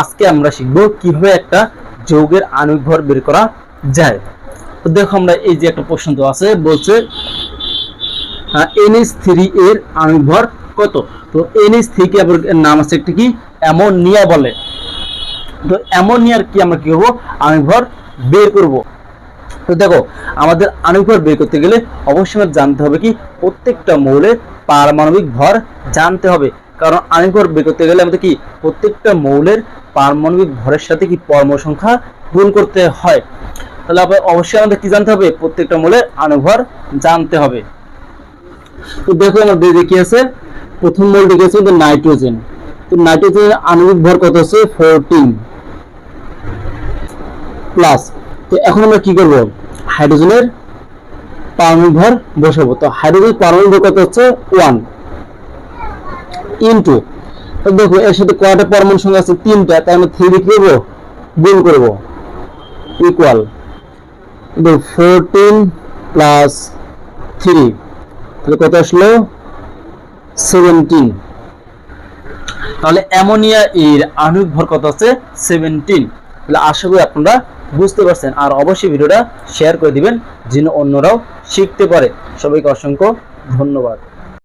আজকে আমরা শিখব কীভাবে একটা যৌগের আণবিক ভর বের করা যায়। তো দেখো আমরা এই যে একটা প্রশ্ন তো আছে, বলছে এনএস থ্রি এর আণবিক ভর কত? তো এনএস থ্রি কি আবার নাম আছে একটা কি? অ্যামোনিয়া বলে। তো অ্যামোনিয়ার কি আমরা কি করব? আণবিক ভর বের করব। তো দেখো, আমাদের আণবিক ভর বের করতে গেলে অবশ্যই জানতে হবে কি? প্রত্যেকটা মৌলের পারমাণবিক ভর জানতে হবে। কারণ আণবিক ভর বের করতে গেলে আমাদের কি, প্রত্যেকটা মৌলের পারমাণবিক ভরের সাথে কি পরমাণু সংখ্যা গুণ করতে হয়? তাহলে অবশ্যই আমাদের কি জানতে হবে? প্রত্যেকটা মৌলের আণবিক ভর জানতে হবে। তো দেখো আমাদের দেখি আছে? প্রথম মৌলটি গেছে কিন্তু নাইট্রোজেন। তো নাইট্রোজেনের আণবিক ভর কত আছে? Fourteen plus. তো এখন আমরা কি করব? হাইড্রোজেনের পারমাণবিক ভর বসাবো। তো হাইড্রোজেন পারমাণবিক ভর কত হচ্ছে? ওয়ান। ইনটু দেখো, এর সাথে কয়টা পরমাণু সংখ্যা আছে তিনটা তাই আমরা থ্রি কি গুণ করব। ইকুয়াল দেখো ফোরটিন প্লাস থ্রি তাহলে কত আসলো? সেভেন্টিন তাহলে অ্যামোনিয়া এর আণবিক ভর কত আছে? সেভেন্টিন তাহলে আশা করি আপনারা বুঝতে পারছেন। আর অবশ্যই ভিডিওটা শেয়ার করে দিবেন, যেন অন্যরাও শিখতে পারে। সবাইকে অসংখ্য ধন্যবাদ।